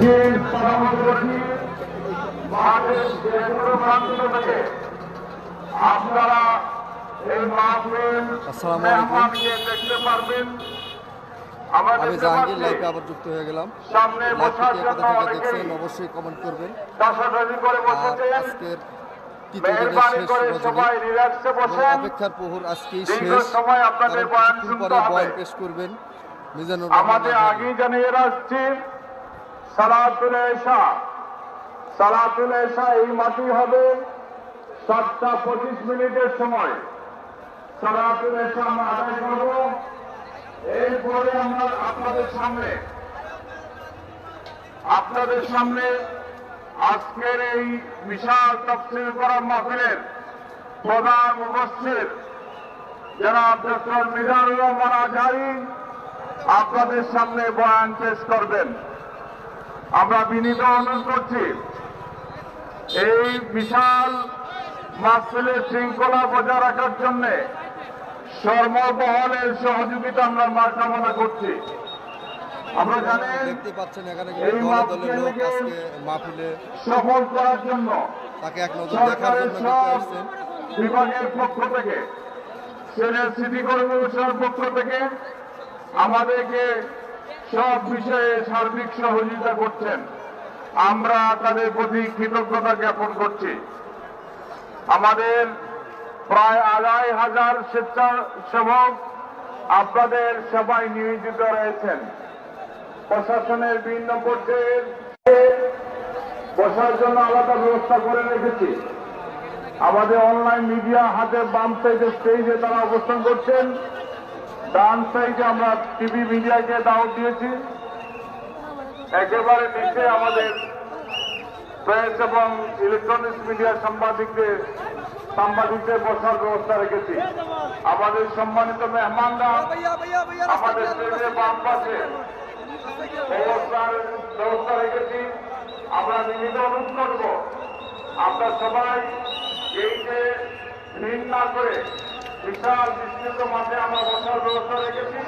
দিন পরামর্শ করেছি যে কোনো প্রান্ত থেকে আপনারা এই মাহফিল দেখতে পারবেন। আমাদের আমি জাহাঙ্গীর লাইভে আবার যুক্ত হয়ে গেলাম। কোথা থেকে দেখছেন অবশ্যই কমেন্ট করবেন। আজকের অপেক্ষার প্রহর আজকেই শেষ। পরে বয়ান পেশ করবেন। মিজানুর আমাদের। আগেই জানিয়ে রাখছি সালাতুল এশা। সালাতুল এশা এই মাটি হবে সাতটা পঁচিশ মিনিটের সময়। সালাতুল এশা আমরা আদায় করব। এরপরে আমরা আপনাদের সামনে আপনাদের সামনে আজকের এই বিশাল তফসিল করা মাহফিলের প্রধান উপস্থিত জনাব ডক্টর মিজানুর রহমান আজহারি, আপনাদের সামনে বয়ান পেশ করবেন। আমরা বিনীত অনুরোধ করছি এই বিশাল মাহফিলের শৃঙ্খলা বজায় রাখার জন্য সর্ববহলের সহযোগিতা আমরা মার কামনা করছি। আমরা জানেন দেখতে পাচ্ছেন এখানে কিন্তু দলে দলে লোক আজকে মাহফিলে সফল করার জন্য তাকে এক নজর দেখার জন্য কিন্তু আসছেন। বিভাগের পক্ষ থেকে সিনিয়র সিটি কর্পোরেশনের পক্ষ থেকে আমাদেরকে সব বিষয়ে সার্বিক সহযোগিতা করছেন। আমরা তাদের প্রতি কৃতজ্ঞতা জ্ঞাপন করছি। আমাদের প্রায় আড়াই হাজার স্বেচ্ছাসেবক আপনাদের সেবায় নিয়োজিত রয়েছেন। প্রশাসনের বিভিন্ন পর্যায়ের বসার জন্য আলাদা ব্যবস্থা করে রেখেছি। আমাদের অনলাইন মিডিয়া হাতে বাম সাইডে স্টেজে তারা অবস্থান করছেন। ডান সাইডে আমরা টিভি মিডিয়াকে দাওয়াত দিয়েছি, একেবারে নিচে আমাদের প্রেস এবং ইলেকট্রনিক্স মিডিয়া সাংবাদিকদের সাংবাদিকদের বসার ব্যবস্থা রেখেছি। আমাদের সম্মানিত মেহমানরা, আমাদের স্টেজের বাম পাশে অবস্থার ব্যবস্থা রেখেছি। আমরা নিমিত অনুরোধ করব, আমরা সবাই এই যে ভিড় না করে বিশাল বিস্তৃত মাঠে আমরা বসার ব্যবস্থা রেখেছি।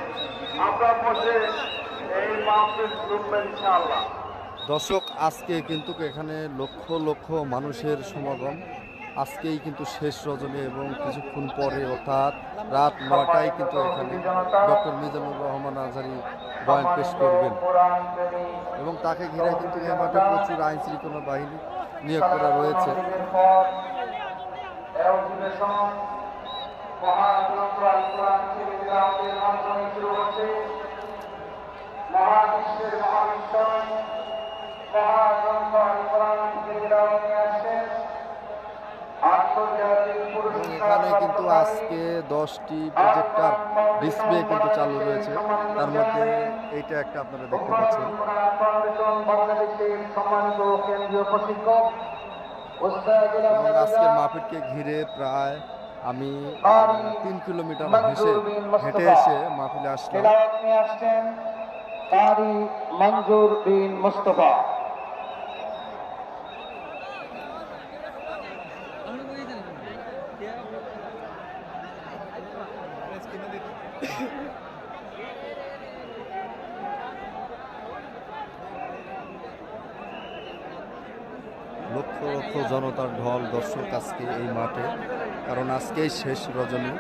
আমরা বসে এই মাহফিল ইনশাআল্লাহ। দর্শক আজকে কিন্তু এখানে লক্ষ লক্ষ মানুষের সমাগম। আজকেই কিন্তু শেষ রজনী এবং কিছুক্ষণ পরে অর্থাৎ রাত নটায় কিন্তু এখানে ডক্টর মিজানুর রহমান আজহারি বয়ান পেশ করবেন। এবং তাকে ঘিরে কিন্তু এই মাঠে প্রচুর আইন শৃঙ্খলা বাহিনী নিয়োগ করা রয়েছে। মহাবিশ্বের মহাবিশ্বয় মহাগ্রন্থ আল নিয়ে এখানে কিন্তু আজকে দশটি প্রজেক্টার ডিসপ্লে কিন্তু চালু রয়েছে। তার মধ্যে এইটা একটা আপনারা দেখতে পাচ্ছেন। এবং আজকের মাহফিলকে ঘিরে প্রায় আমি তিন কিলোমিটার হেসে হেঁটে এসে মাহফিলে আসলাম। কারি মঞ্জুর বিন মুস্তফা লক্ষ লক্ষ জনতার ঢল দর্শক আজকে এই মাঠে। কারণ আজকেই শেষ রজনী।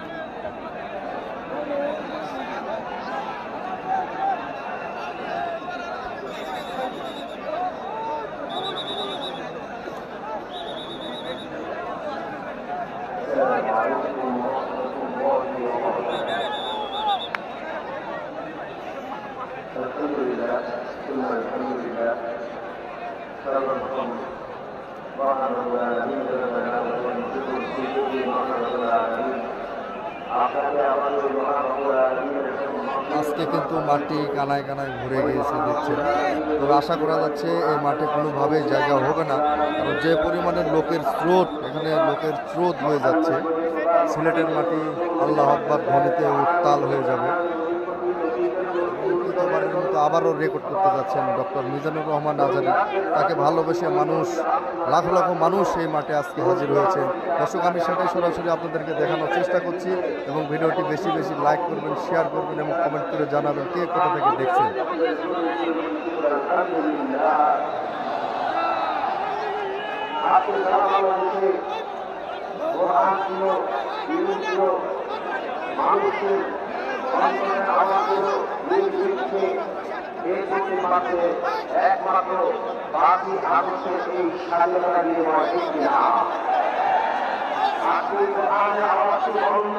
কানায় কানায় ঘুরে গিয়েছে দেখছে। তবে আশা করা যাচ্ছে এই মাঠে কোনোভাবেই জায়গা হবে না। কারণ যে পরিমাণে লোকের স্রোত, এখানে লোকের স্রোত হয়ে যাচ্ছে। সিলেটের মাটি আল্লাহ আকবর ধ্বনিতে উত্তাল হয়ে যাবে। আবারও রেকর্ড করতে যাচ্ছেন ডক্টর মিজানুর রহমান আজারি তাকে ভালোবেসে মানুষ, লাখ লাখ মানুষ এই মাঠে আজকে হাজির হয়েছে। দর্শক, আমি সেটাই সরাসরি আপনাদেরকে দেখানোর চেষ্টা করছি এবং ভিডিওটি বেশি বেশি লাইক করবেন শেয়ার করবেন এবং কমেন্ট করে জানাবেন কে কোথা থেকে দেখছেন। মানুষের আওয়াজ এই দুটি মাত্রে একমাত্র বাকি মানুষের এই স্বাধীনতা নির্ভর একটি না। আপনি কোরআনের আওয়াজকে বন্ধ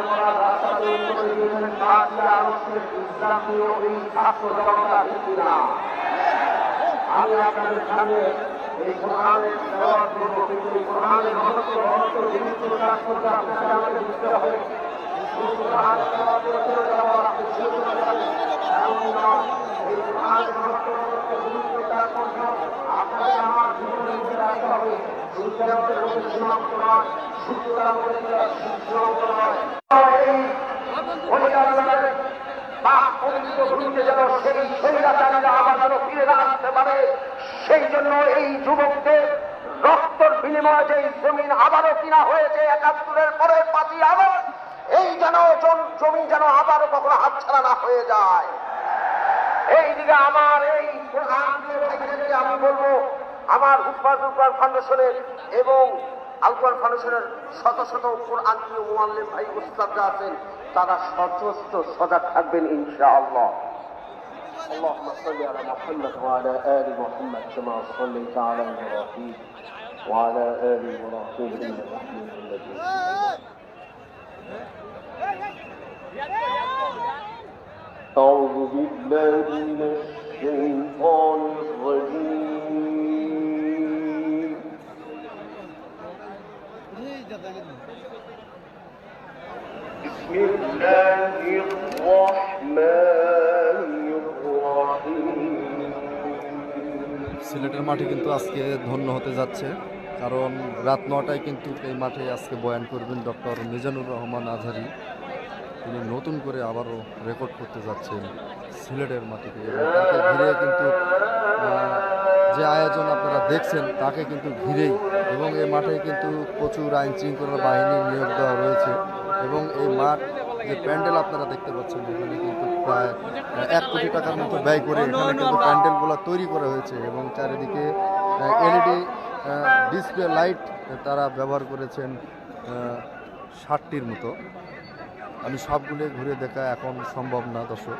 আমি আপনাদের সামনে এই কোরআনের দেওয়ার প্রকাশ করতে আপনাকে বুঝতে হবে সেই আবার জন্য এই যুবকদের রক্তর বিনিময়ে যে জমিন আবারও কিনা হয়েছে একাত্তরের পরে পাঁচই আগস্ট এই যেন জমি যেন আবারও কখনো হাতছাড়া না হয়ে যায়। এই দিকে আমার এই প্রধান সেক্রেটারি আমি বলবো আমার উৎপাদ উৎপাদ ফাউন্ডেশনের এবং আলকুয়ার ফাউন্ডেশনের শত শত কোরআন প্রিয় মোয়াল্লিম ভাই উস্তাদরা আছেন তারা সচেষ্ট সজাগ থাকবেন ইনশাআল্লাহ اللهم صل على محمد وعلى آل محمد كما صليت على إبراهيم وعلى آل إبراهيم إنك حميد مجيد أعوذ بالله من الشيطان الرجيم بسم الله الرحمن الرحيم সিলেটের মাঠে কিন্তু আজকে ধন্য হতে যাচ্ছে কারণ রাত নটায় কিন্তু এই মাঠে আজকে বয়ান করবেন ডক্টর মিজানুর রহমান আজহারি তিনি নতুন করে আবারও রেকর্ড করতে যাচ্ছেন সিলেটের মাটিতে। এবং তাকে ঘিরে কিন্তু যে আয়োজন আপনারা দেখছেন, তাকে কিন্তু ঘিরেই। এবং এই মাঠে কিন্তু প্রচুর আইন শৃঙ্খলা বাহিনী নিয়োগ দেওয়া রয়েছে। এবং এই মাঠ যে প্যান্ডেল আপনারা দেখতে পাচ্ছেন, এখানে কিন্তু প্রায় এক কোটি টাকার মতো ব্যয় করে এখানে কিন্তু প্যান্ডেলগুলো তৈরি করা হয়েছে। এবং চারিদিকে এলইডি ডিসপ্লে লাইট তারা ব্যবহার করেছেন ষাটটির মতো। আমি সবগুলো ঘুরে দেখা এখন সম্ভব না দর্শক।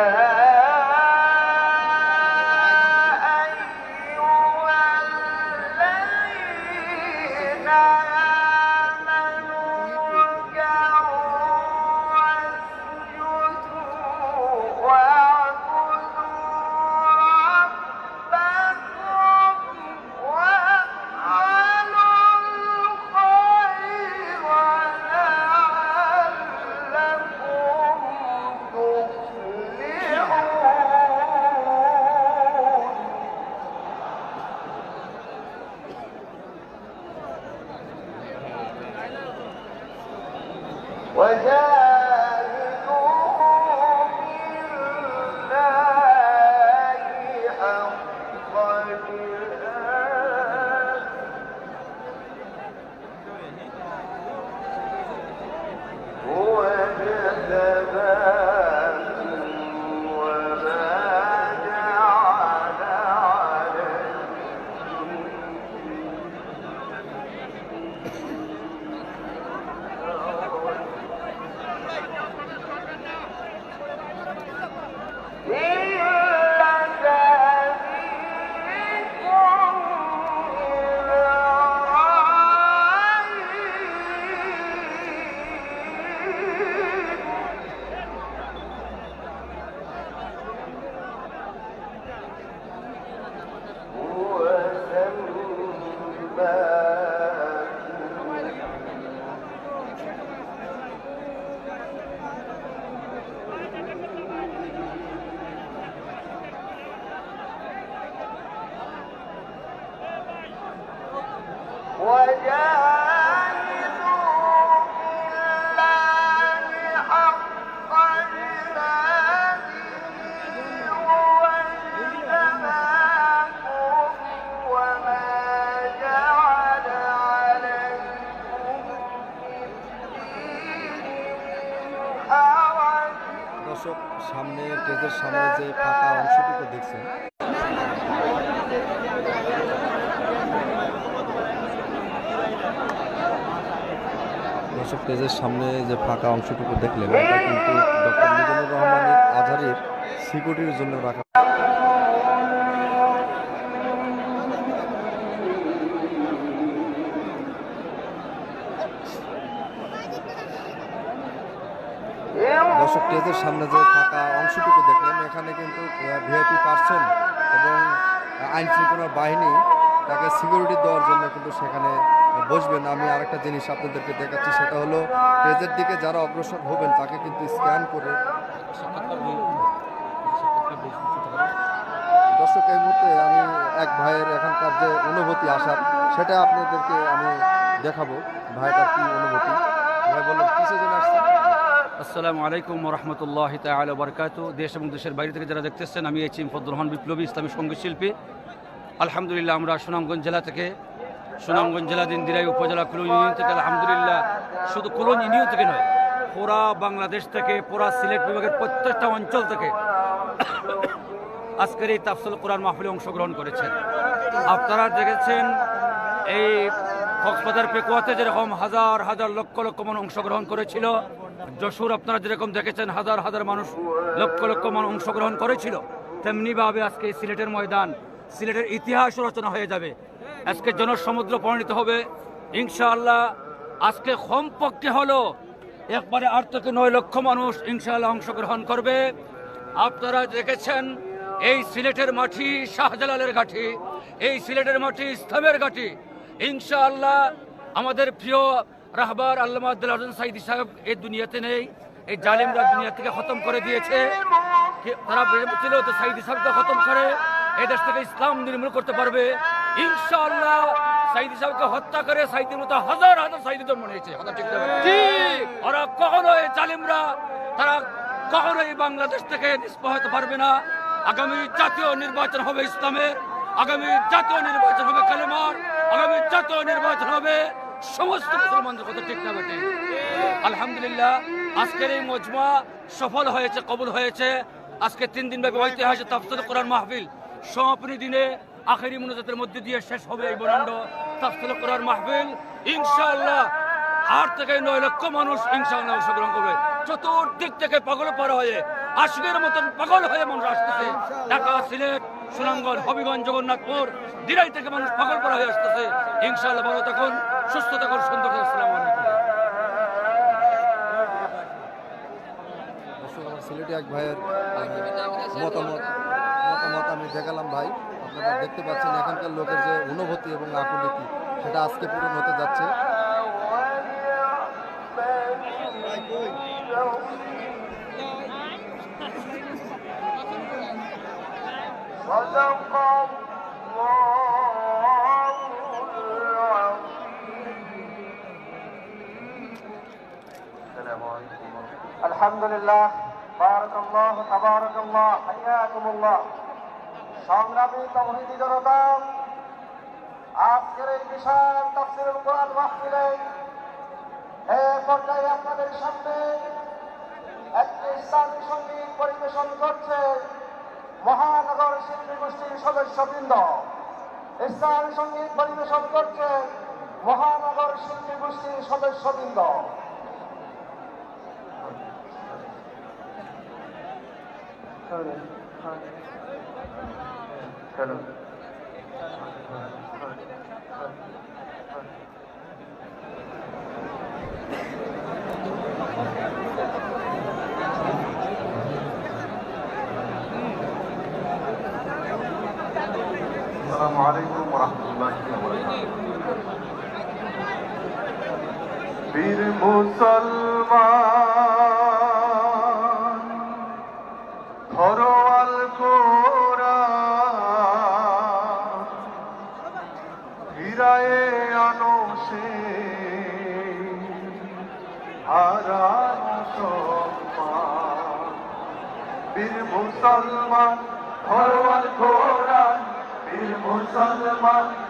স্টেজের সামনে যে ফাঁকা অংশটুকু দেখলেন, এটা কিন্তু ডক্টর মিজানুর রহমানের আজহারের সিকিউরিটির জন্য রাখা। দর্শক স্টেজের সামনে যে ফাঁকা অংশটুকু দেখলেন, এখানে কিন্তু ভিআইপি পার্সন এবং আইন শৃঙ্খলা বাহিনী তাকে সিকিউরিটি দেওয়ার জন্য কিন্তু সেখানে বসবেন, আমি আরেকটা জিনিস আপনাদেরকে দেখাচ্ছি, সেটা হলো স্টেজের দিকে যারা অগ্রসর হবেন, তাকে কিন্তু স্ক্যান করে দর্শক, এই মুহূর্তে আমি এক ভাইয়ের এখানকার যে অনুভূতি আসার, সেটা আপনাদেরকে আমি দেখাবো, ভাইটার কি অনুভূতি। ভাই বললেন কিসের জন্য আসছেন? আসসালামু আলাইকুম রহমতুল্লাহ তালা বরকাত দেশ এবং দেশের বাইরে থেকে যারা দেখতেছেন, আমি এইচ এম ফজল রহমান বিপ্লবী ইসলামী সংগীত শিল্পী। আলহামদুলিল্লাহ, আমরা সুনামগঞ্জ জেলা থেকে সুনামগঞ্জ জেলাধীন দিরাই উপজেলা কুলন ইউনিয়ন থেকে আলহামদুলিল্লাহ। শুধু কুলন ইউনিয়ন থেকে নয়, পুরা বাংলাদেশ থেকে, পুরা সিলেট বিভাগের প্রত্যেকটা অঞ্চল থেকে আজকের এই তাফসুল কোরআন মাহফিলে অংশগ্রহণ করেছেন। আপনারা দেখেছেন এই কক্সবাজার পেকুয়াতে যেরকম হাজার হাজার লক্ষ লক্ষ মানুষ অংশগ্রহণ করেছিল, যশোর আপনারা যেরকম দেখেছেন হাজার হাজার মানুষ লক্ষ লক্ষ মানুষ অংশগ্রহণ করেছিল, তেমনিভাবে আজকে সিলেটের ময়দান, সিলেটের ইতিহাস রচনা হয়ে যাবে। আজকে জনসমুদ্র পরিণত হবে। ইনশাআল্লাহ আজকে কমপক্ষে হলো একবারে আট থেকে নয় লক্ষ মানুষ ইনশাআল্লাহ অংশগ্রহণ করবে। আপনারা দেখেছেন, এই সিলেটের মাটি শাহজালালের ঘাটি, এই সিলেটের মাটি ইসলামের ঘাটি। ইনশাআল্লাহ আমাদের প্রিয় রাহবার আল্লামা আব্দুল সাইদি সাহেব এই দুনিয়াতে নেই, এই জালিমরা দুনিয়া থেকে খতম করে দিয়েছে। তারা ছিল যে সাইদি সাহেবকে খতম করে এই দেশ থেকে ইসলাম নির্মূল করতে পারবে। ইনশাআল্লাহ সাইদি সাহেবকে হত্যা করে সাইদির মতো হাজার হাজার কথা ঠিক ওরা কখনো এই জালিমরা তারা কখনোই বাংলাদেশ থেকে নিষ্প হতে পারবে না। আগামী জাতীয় নির্বাচন হবে ইসলামের আগামী জাতীয় নির্বাচন হবে কালেমার আগামী জাতীয় নির্বাচন হবে সমস্ত মুসলমানদের কথা ঠিক না বেটে? আলহামদুলিল্লাহ আজকের এই মজমা সফল হয়েছে কবুল হয়েছে। আজকে তিন দিন ব্যাপী ঐতিহাসিক তাফসির কোরআন মাহফিল। সমাপনী দিনে আখেরি মনোজাতের মধ্যে দিয়ে শেষ হবে এই বরান্ড তাফসির কোরআন মাহফিল। ইনশাআল্লাহ, আট থেকে নয় লক্ষ মানুষ ইনশাআল্লাহ অংশগ্রহণ করবে। চতুর্দিক থেকে পাগল পার হয়ে, আশিকের মতন পাগল হয়ে মানুষ আসতেছে। ঢাকা, সিলেট, সুনামগঞ্জ, হবিগঞ্জ, জগন্নাথপুর, দিরাই থেকে মানুষ পাগল পার হয়ে আসতেছে। ইনশাআল্লাহ ভালো থাকুন, সুস্থ থাকুন, সুন্দর থাকুন। আসসালামু সিলেটি এক ভাইয়ের মতামত মতামত আমি দেখালাম ভাই। আপনারা দেখতে পাচ্ছেন এখানকার লোকের যে অনুভূতি এবং আকুলিতি সেটা আজকে পূরণ হতে যাচ্ছে। আলহামদুলিল্লাহ, বারাকাল্লাহ, তাবারাকাল্লাহ হাইয়াকুমুল্লাহ সংগ্রামী তৌহিদি জনতা, আজকের এই বিশাল তাফসিরুল কোরআন মাহফিলে এ পর্যায়ে আপনাদের সামনে একটি ইসলামী সংগীত পরিবেশন করছে মহানগর শিল্পী গোষ্ঠীর সদস্যবৃন্দ। ইসলামী সংগীত পরিবেশন করছে মহানগর শিল্পী গোষ্ঠীর সদস্যবৃন্দ। السلام عليكم ورحمة الله وبركاته. بير مصلى মুসলমান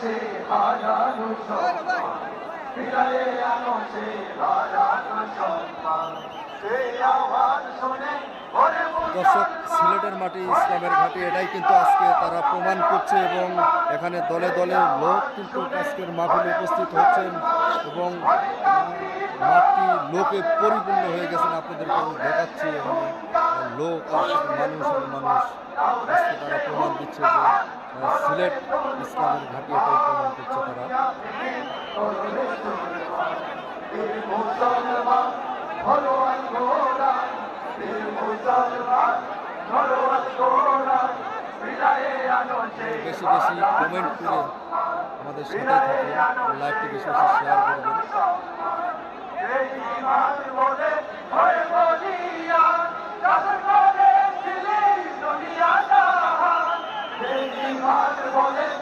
সে হারানো সম্মান। ফিরায়ে আনো সে হারানো সম্মান। সেই আওয়াজ শুনে দর্শক সিলেটের মাটি ইসলামের ঘাটি এটাই কিন্তু আজকে তারা প্রমাণ করছে এবং এখানে দলে দলে লোক কিন্তু আজকের মাহফিলে উপস্থিত হচ্ছেন এবং মাঠটি লোকে পরিপূর্ণ হয়ে গেছেন। আপনাদেরকে আমি দেখাচ্ছি এখানে লোক মানুষ মানুষ। আজকে তারা প্রমাণ দিচ্ছে যে সিলেট ইসলামের ঘাটি এটাই প্রমাণ করছে তারা। বেশি বেশি কমেন্ট করে আমাদের সাথে থাকুন লাইভটি বেশি বেশি শেয়ার করবেন এই ইমান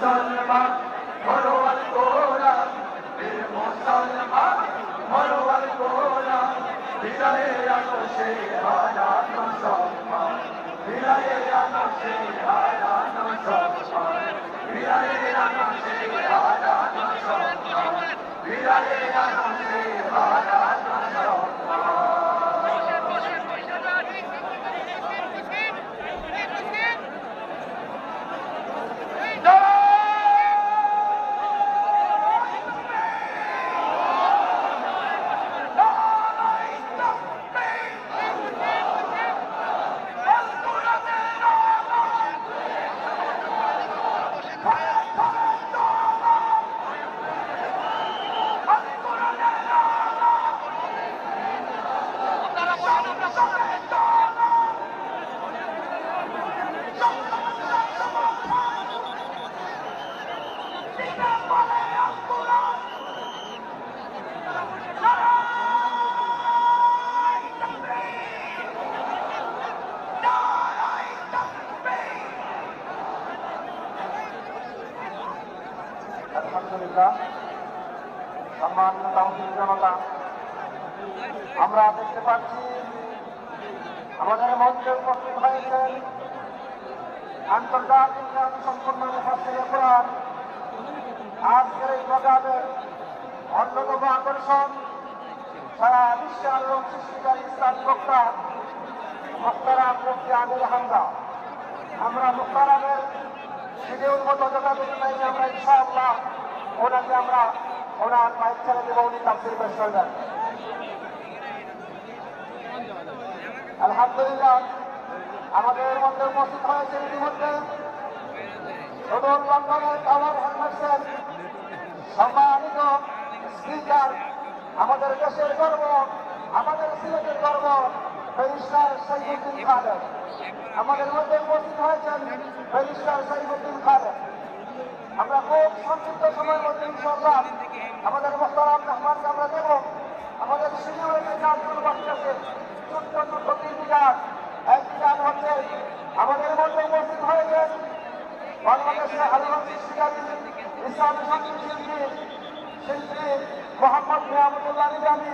মুসলমান ফরওয়াল কোরআন বীর মুসলমান ফরওয়াল কোরআন বিদায়ে আনো সে হারানো সম্মান বিদায়ে আনো সে হারানো সম্মান বিদায়ে আনো সে হারানো সম্মান বিদায়ে আনো সে হারানো সম্মান আলহামদুলিল্লাহ সম্মান তাহসিল জনতা আমরা দেখতে পাচ্ছি আমাদের মঞ্চে উপস্থিত হয়েছেন আন্তর্জাতিক খ্যাতি সম্পন্ন মুফাসসিরে কোরআন আজকের এই প্রোগ্রামের অন্যতম আকর্ষণ সারা বিশ্বের আলোক সৃষ্টিকারী ইসলামী বক্তা মোখতারাম মুফতি আমির হামদা। আমরা মোখতারামের শিডিউল মতো যথাযথ টাইমে আমরা ইনশাআল্লাহ ওনাকে আমরা ওনার মাইক ছেড়ে দেবো, উনি তাফসির পেশ করবেন। আলহামদুলিল্লাহ, আমাদের মধ্যে উপস্থিত হয়েছে ইতিমধ্যে সদর লন্ডনের টাওয়ার হেডমাস্টার সম্মানিত স্পিকার, আমাদের দেশের গর্ব, আমাদের সিলেটের গর্ব, ব্যারিস্টার সাইফুদ্দিন খালেদ। আমাদের মধ্যে উপস্থিত হয়েছেন ব্যারিস্টার সাইফুদ্দিন খালেদ। আমরা খুব সংক্ষিপ্ত সময়ের মধ্যে ইনশাআল্লাহ আমাদের মোস্তারাম মেহমানকে আমরা দেব। আমাদের যে কাজগুলো আছে ছোট্ট ছোট্ট তিনটি কাজ একটি কাজ হচ্ছে, আমাদের মধ্যে উপস্থিত হয়েছেন বাংলাদেশে আলোড়ন সৃষ্টিকারী ইসলামী সংগীত শিল্পী মোহাম্মদ নিয়ামতুল্লাহ নিজামী,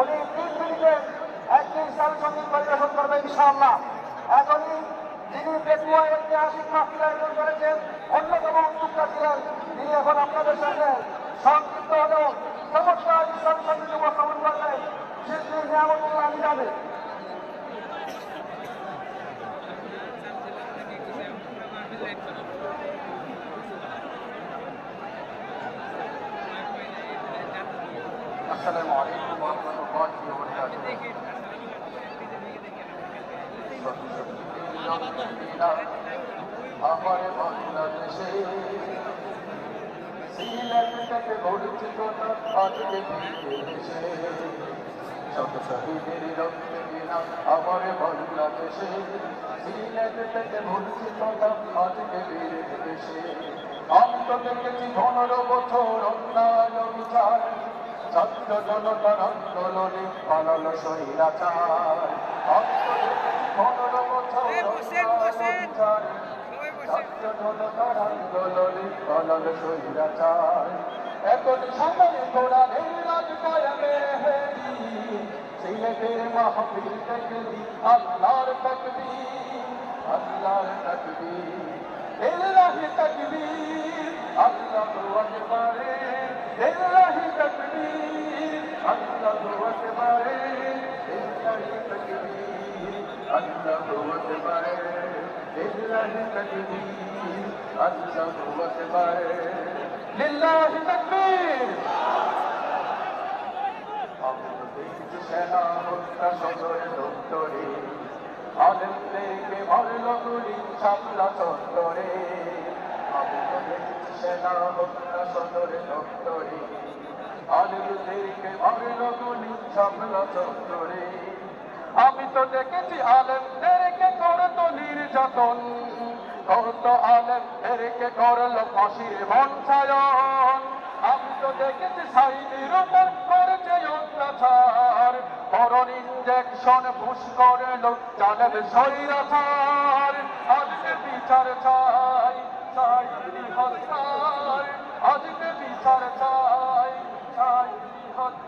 উনি তিন মিনিটে একটি ইসলামী সংগীত পরিবেশন করবে ইনশাআল্লাহ। এখনই যিনি পেটুয়া ঐতিহাসিক মাহফিল আয়োজন করেছেন, অন্যতম উদ্যোক্তা ছিলেন তিনি এখন আপনাদের সামনে সংক্ষিপ্ত হলেও চমৎকার ইসলামী সংগীত উপস্থাপন করবেন শিল্পী নিয়ামতুল্লাহ নিজামী আসসালামু আলাইকুম ওয়া রাহমাতুল্লাহি ওয়া বারাকাতুহু আমার বাংলাদেশে সিলেট থেকে বঞ্চিত আজকে বিদেশে শত শহীদের রক্তে বিনা আমার বাংলাদেশে সিলেট থেকে বঞ্চিত আজকে বিদেশে আমি তো দেখেছি পনেরো বছর অন্যায় বিচার ছাত্র জনতার আন্দোলনে পালালো স্বৈরাচার আমি এখন সময় কোরআনের রাজ কায়ামে হেরি সিলেটের মাহফিল দেখলি আল্লাহর তাকবীর আল্লাহর তাকবীর ইল্লাহি তাকবীর আল্লাহু আকবার ইল্লাহি তাকবীর আল্লাহু আকবার ইল্লাহি আল্লাহু আকবার লিল্লাহি তাকবীর সেনা হত্যা সদরে দপ্তরে আলেম থেকে ভরল গুলি সাপলা চত্বরে সেনা হত্যা সদরে দপ্তরে আলেম থেকে ভরল গুলি সাপলা চত্বরে তো দেখেছি আলেমদেরকে করতো নির্যাতন কত আলেমদেরকে করল ফাঁসির বঞ্চায়ন। আমি তো দেখেছি সাইনের উপর করেছে অত্যাচার করণ ইঞ্জেকশন পুশ করল জানেন সৈরাচার আজকে বিচার চাই চাই হত্যার। আজকে বিচার চাই চাই হত্যার।